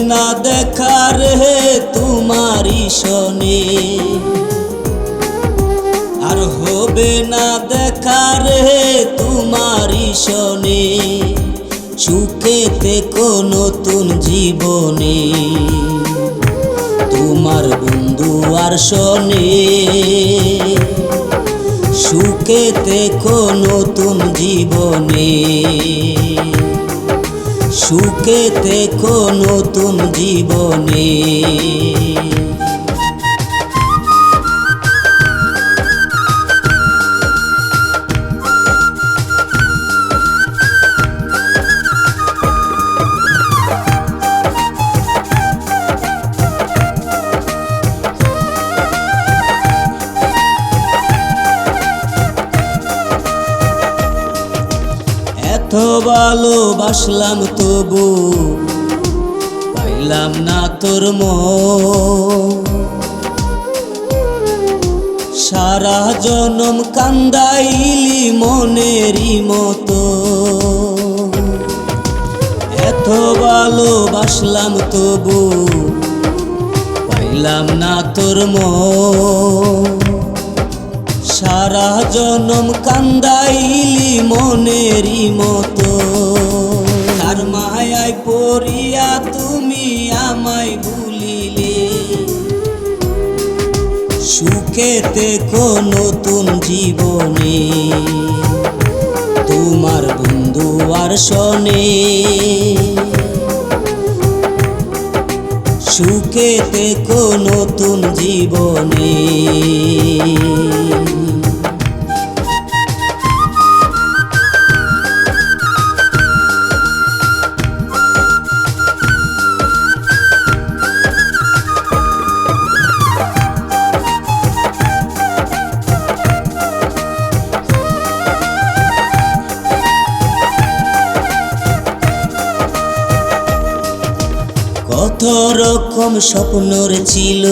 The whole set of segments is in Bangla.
না দেখা রে তোমারই শনে। আর হবে না দেখা রে তোমারই শনে। সুখেতে কো নতুন জীবনে। তোমার বন্ধু আর শনে। সুখেতে কো নতুন জীবনে। সুখেতে দেখো নতুন জীবনে। ভালোবাসলাম তবু পাইলাম না তোর সারা জনম কান্দাইলি মনেরই মতো। এত ভালোবাসলাম তবু পাইলাম না তোর মন। সারা জনম কান্দাইলি মনেরই মতো। তার মায়ায় পড়িয়া তুমি আমায় ভুলিলে। সুখেতে কোন নতুন জীবনে। তোমার বন্ধু আর শনে। সুখেতে কোন নতুন জীবনে। রকম স্বপ্নর ছিল?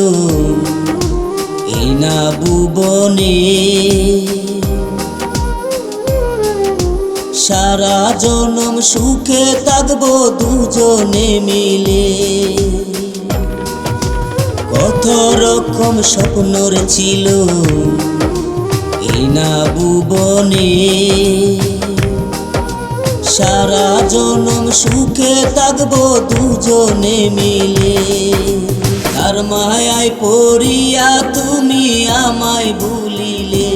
এই না ভুবনে। সারা জনম সুখে থাকব দুজনে মিলে। কত রকম স্বপ্নর ছিল? না ভুবনে। সারা জনম সুখে থাকব দুজনে মিলে। তার মায়ায় পড়িয়া তুমি আমায় ভুলিলে।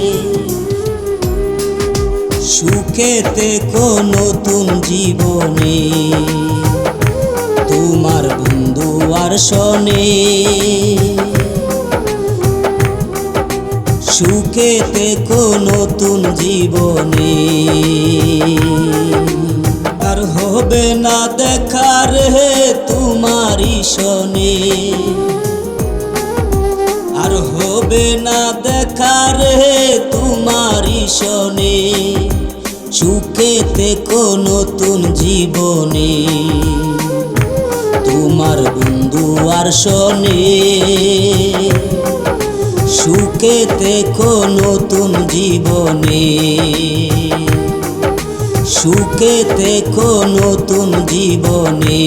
সুখেতে কোন নতুন জীবনে। তোমার বন্ধু আর শনে। সুখেতে কো নতুন জীবনে। আর হবে না দেখা রে তোমারই শনে। আর হবে না দেখা রে তোমারই শনে। সুখেতে নতুন জীবনে। তোমার বন্ধু আর শনে। সুখেতে নতুন জীবনে। সুখে দেখো নতুন জীবনে।